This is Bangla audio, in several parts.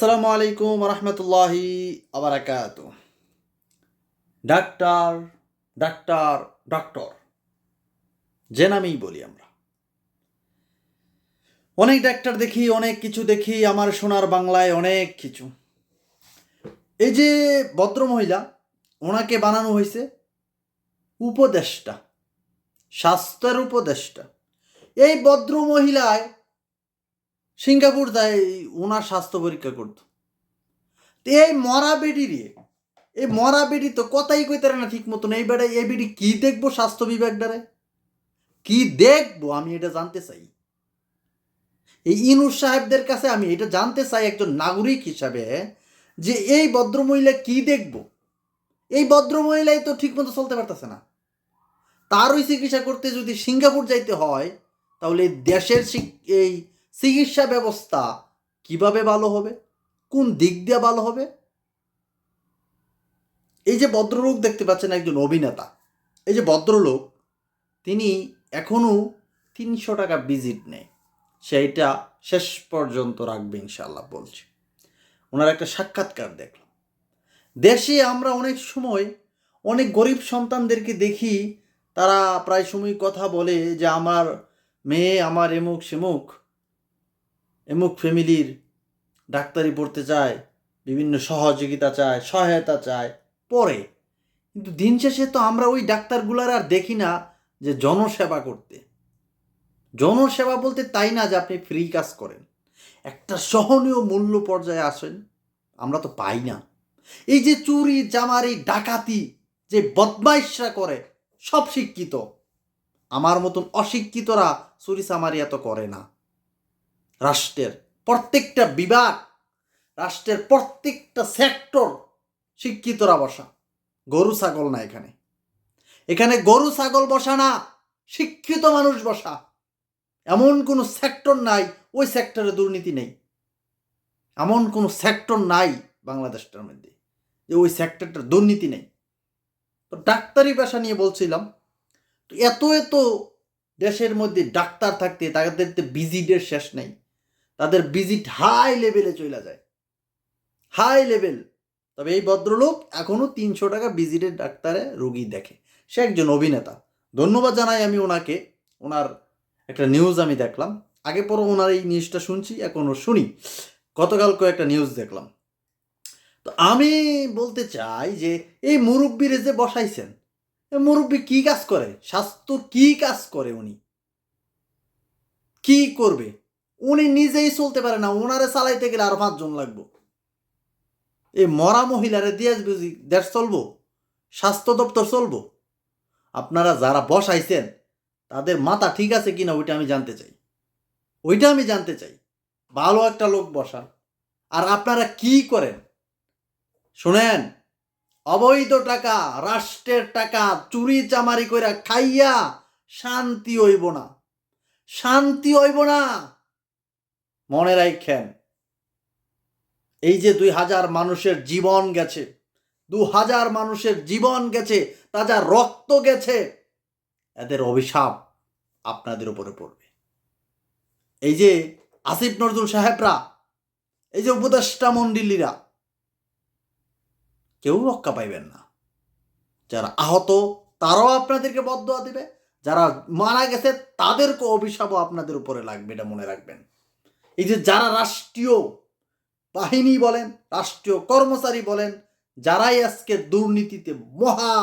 আসসালামু আলাইকুম রহমতুল্লাহি আবরাকাত ডাক্তার ডাক্তার, ডক্টর, যে নামেই বলি আমরা। অনেক ডাক্তার দেখি, অনেক কিছু দেখি, আমার সোনার বাংলায় অনেক কিছু। এই যে ভদ্রমহিলা ওনাকে বানানো হয়েছে উপদেষ্টা, স্বাস্থ্যের উপদেষ্টা। এই ভদ্রমহিলায় সিঙ্গাপুর যায় ওনার স্বাস্থ্য পরীক্ষা করতো। তো এই মরা বেডি রে, এই মরা বেডি তো কথাই কইতে না ঠিক মতন এই বেড়ে, এই বেডি কি দেখব স্বাস্থ্য বিভাগ দ্বারে? কি দেখব? আমি এটা জানতে চাই। এই ইনুর সাহেবদের কাছে আমি এটা জানতে চাই একজন নাগরিক হিসাবে যে এই ভদ্রমহিলা কি দেখব? এই ভদ্রমহিলাই তো ঠিক মতো চলতে পারতেছে না। তারই চিকিৎসা করতে যদি সিঙ্গাপুর যাইতে হয়, তাহলে দেশের এই চিকিৎসা ব্যবস্থা কীভাবে ভালো হবে? কোন দিক দিয়ে ভালো হবে? এই যে ভদ্রলোক দেখতে পাচ্ছেন একজন অভিনেতা, এই যে ভদ্রলোক, তিনি এখনও তিনশো টাকা ভিজিট নেয়। সেইটা শেষ পর্যন্ত রাখবে ইনশাল্লাহ বলছে। ওনার একটা সাক্ষাৎকার দেখলাম। দেশে আমরা অনেক সময় অনেক গরিব সন্তানদেরকে দেখি, তারা প্রায় সময় কথা বলে যে, আমার মেয়ে আমার এমুক সেমুক এমুক ফ্যামিলির ডাক্তারি পড়তে চায়, বিভিন্ন সহযোগিতা চায়, সহায়তা চায় পরে কিন্তু দিন শেষে তো আমরা ওই ডাক্তারগুলার আর দেখি না যে জনসেবা করতে। জনসেবা বলতে তাই না যে আপনি ফ্রি কাজ করেন। একটা সহনীয় মূল্য পর্যায়ে আসেন, আমরা তো পাই না। এই যে চুরি, জামারি, ডাকাতি যে বদমাইশরা করে, সব শিক্ষিত। আমার মতন অশিক্ষিতরা চুরি চামারি এত করে না। রাষ্ট্রের প্রত্যেকটা বিভাগ, রাষ্ট্রের প্রত্যেকটা সেক্টর শিক্ষিতরা বসা। গরু, ছাগল না এখানে। এখানে গরু, ছাগল বসা না, শিক্ষিত মানুষ বসা। এমন কোনো সেক্টর নাই, ওই সেক্টরে দুর্নীতি নেই। এমন কোনো সেক্টর নাই বাংলাদেশটার মধ্যে, যে ওই সেক্টরটার দুর্নীতি নেই। তো ডাক্তারি পেশা নিয়ে বলছিলাম, তো এত এত দেশের মধ্যে ডাক্তার থাকতে, তাদের ভিজিটের শেষ নেই। তাদের ভিজিট হাই লেভেলে চলে যায়। হাই লেভেল তবে এই ভদ্রলোক এখনও তিনশো টাকা ভিজিটের ডাক্তারে রোগী দেখে। সে একজন অভিনেতা। ধন্যবাদ জানাই আমি ওনাকে। ওনার একটা নিউজ আমি দেখলাম। আগে পরে ওনার এই নিউজটা শুনছি এখনও শুনি। গতকালকে একটা নিউজ দেখলাম। তো আমি বলতে চাই যে, এই মুরব্বীরে যে বসাইছেন মুরব্বী কি কাজ করে? স্বাস্থ্য কি কাজ করে উনি? কি করবে? উনি নিজেই চলতে পারে না ওনারে চালাইতে গেলে আর পাঁচজন লাগবো। এই মরা মহিলারে দিয়ে বুঝি দেশ চলবো, স্বাস্থ্য দপ্তর চলবো। আপনারা যারা বসাইছেন তাদের মাথা ঠিক আছে কিনা ওইটা আমি জানতে চাই। ওইটা আমি জানতে চাই। ভালো একটা লোক বসান আর আপনারা কি করেন? শুনেন, অবৈধ টাকা, রাষ্ট্রের টাকা, চুরি চামারি কইরা খাইয়া শান্তি হইব না। শান্তি হইব না। মনে রাখেন এই যে দুই হাজার মানুষের জীবন গেছে, দু হাজার মানুষের জীবন গেছে, তাজা রক্ত গেছে, এদের অভিশাপ আপনাদের উপরে পড়বে। এই যে আসিফ নজরুল সাহেবরা, এই যে উপদেষ্টা মন্ডিলীরা, কেউ রক্ষা পাইবেন না। যারা আহত, তারাও আপনাদেরকে বদয়া দিবে, যারা মারা গেছে, তাদেরকে অভিশাপও আপনাদের উপরে লাগবে, এটা মনে রাখবেন। এই যে যারা রাষ্ট্রীয় বাহিনী বলেন, রাষ্ট্রীয় কর্মচারী বলেন, যারাই আজকে দুর্নীতিতে মহা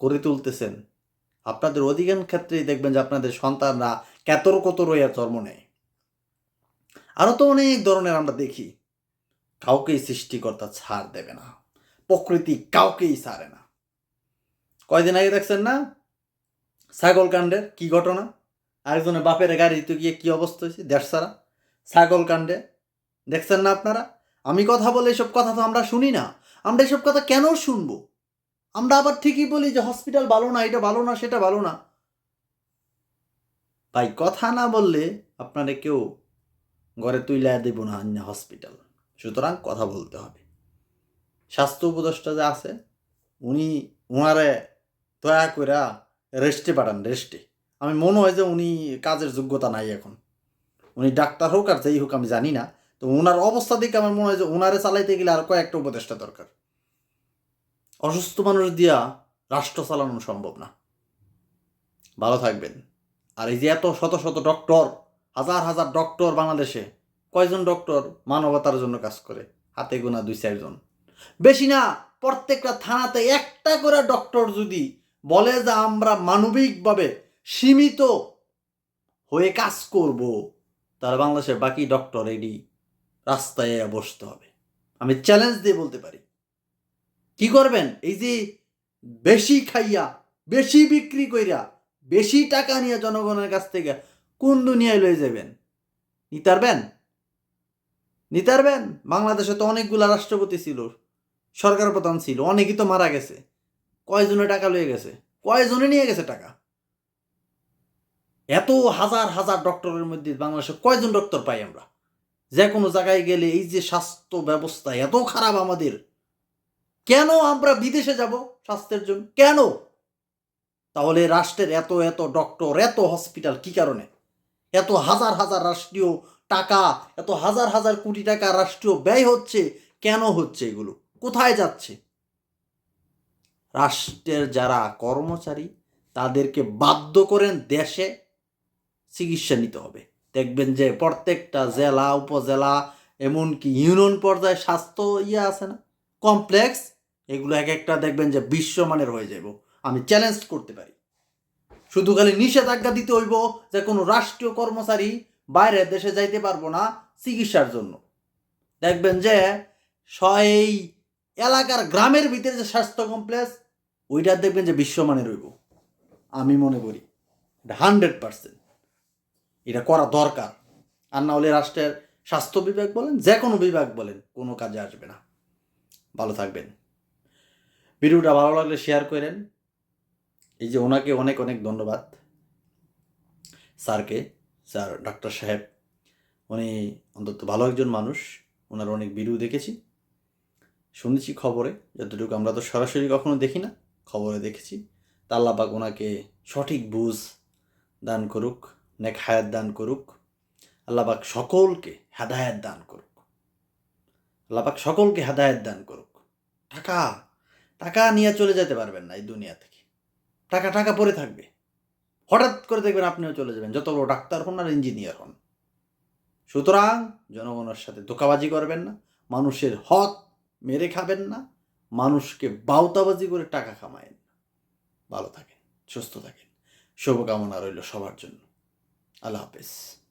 করে তুলতেছেন, আপনাদের অধিকাংশ ক্ষেত্রেই দেখবেন যে আপনাদের সন্তানরা কেতর হইয়া জন্ম নেয়। আরও তো অনেক ধরনের আমরা দেখি, কাউকেই সৃষ্টিকর্তা ছাড় দেবে না, প্রকৃতি কাউকেই ছাড়ে না। কয়দিন আগে দেখছেন না? ছাগল কাণ্ডের কি ঘটনা? আরেকজনের বাপের গাড়িতে গিয়ে কি অবস্থা হয়েছে? দেশ ছাগল কাণ্ডে। দেখছেন না আপনারা? আমি কথা বলে এসব কথা তো আমরা শুনি না। আমরা এসব কথা কেন শুনব? আমরা আবার ঠিকই বলি যে হসপিটাল ভালো না, এটা ভালো না, সেটা ভালো না। ভাই, কথা না বললে আপনারা কেউ ঘরে তুইলা দেব না অন্য হসপিটাল। সুতরাং কথা বলতে হবে। স্বাস্থ্য উপদেষ্টা যে আছে, উনি ওনারে দয়া করে রেস্টে পাঠান, রেস্টে। আমি মনে হয় যে উনি কাজের যোগ্যতা নাই এখন। উনি ডাক্তার হোক আর যেই হোক, আমি জানি না। তো ওনার অবস্থা দেখে আমার মনে হয় যে ওনারে চালাইতে গেলে আর কয়েকটা উপদেষ্টা দরকার। অসুস্থ মানুষ দিয়া রাষ্ট্র চালানো সম্ভব না। ভালো থাকবেন। আর এই যে এত শত শত ডক্টর, হাজার হাজার ডক্টর বাংলাদেশে, কয়জন ডক্টর মানবতার জন্য কাজ করে? হাতে গোনা দুই চারজন বেশি না, প্রত্যেকটা থানাতে একটা করে ডক্টর যদি বলে যে আমরা মানবিকভাবে সীমিত হয়ে কাজ করব, তাহলে বাংলাদেশের বাকি ডক্টর এডি রাস্তায় বসতে হবে। আমি চ্যালেঞ্জ দিয়ে বলতে পারি। কি করবেন? এই যে বেশি খাইয়া, বেশি বিক্রি কইরা, বেশি টাকা নিয়ে জনগণের কাছ থেকে কোন দুনিয়ায় লয়ে যাবেন? নিতারবেন? নিতারবেন? বাংলাদেশে তো অনেকগুলা রাষ্ট্রপতি ছিল সরকার প্রধান ছিল, অনেকেই তো মারা গেছে। কয়জনে টাকা লয়ে গেছে? কয়জনে নিয়ে গেছে টাকা? এত হাজার হাজার ডক্টরের মধ্যে বাংলাদেশে কয়জন ডক্টর পাই আমরা? যে কোনো জায়গায় গেলে এই যে স্বাস্থ্য ব্যবস্থা এত খারাপ আমাদের, কেন আমরা বিদেশে যাব স্বাস্থ্যের জন্য? কেন? তাহলে রাষ্ট্রের এত এত ডক্টর, এত হসপিটাল কি কারণে? এত হাজার হাজার রাষ্ট্রীয় টাকা, এত হাজার হাজার কোটি টাকা রাষ্ট্রীয় ব্যয় হচ্ছে, কেন হচ্ছে এগুলো? কোথায় যাচ্ছে? রাষ্ট্রের যারা কর্মচারী, তাদেরকে বাধ্য করেন দেশে চিকিৎসা নিতে হবে। দেখবেন যে প্রত্যেকটা জেলা, উপজেলা, এমনকি ইউনিয়ন পর্যায়ে স্বাস্থ্য ইয়ে আছে না কমপ্লেক্স এগুলো এক একটা দেখবেন যে বিশ্বমানের হয়ে যাব আমি চ্যালেঞ্জ করতে পারি। শুধু খালি নিষেধাজ্ঞা দিতে হইব যে কোনো রাষ্ট্রীয় কর্মচারী বাইরের দেশে যাইতে পারব না চিকিৎসার জন্য। দেখবেন যে এই এলাকার গ্রামের ভিতরে যে স্বাস্থ্য কমপ্লেক্স ওইটা দেখবেন যে বিশ্বমানের হইব। আমি মনে করি হান্ড্রেড পার্সেন্ট এটা করা দরকার। আর না হলে রাষ্ট্রের স্বাস্থ্য বিভাগ বলেন যে কোনো বিভাগ বলেন, কোনো কাজে আসবে না। ভালো থাকবেন। ভিডিওটা ভালো লাগলে শেয়ার করেন। এই যে ওনাকে অনেক অনেক ধন্যবাদ। স্যারকে, স্যার ডাক্তার সাহেব, উনি অন্তত ভালো একজন মানুষ। ওনার অনেক ভিডিও দেখেছি। শুনেছি খবরে। যতটুকু আমরা তো সরাসরি কখনো দেখি না, খবরে দেখেছি। তা আল্লাপাক ওনাকে সঠিক বুঝ দান করুক। নেক হায়াত দান করুক। আল্লাপাক সকলকে হেদায়াত দান করুক। আল্লাপাক সকলকে হেদায়াত দান করুক। টাকা টাকা নিয়ে চলে যেতে পারবেন না এই দুনিয়া থেকে। টাকা টাকা পড়ে থাকবে। হঠাৎ করে দেখবেন আপনিও চলে যাবেন। যত বড় ডাক্তার হন আর ইঞ্জিনিয়ার হন। সুতরাং জনগণের সাথে ধোকাবাজি করবেন না। মানুষের হক মেরে খাবেন না। মানুষকে বাউতাবাজি করে টাকা কামায়েন না। ভালো থাকেন, সুস্থ থাকেন। শুভকামনা রইল সবার জন্য। আল্লাহ হাফেজ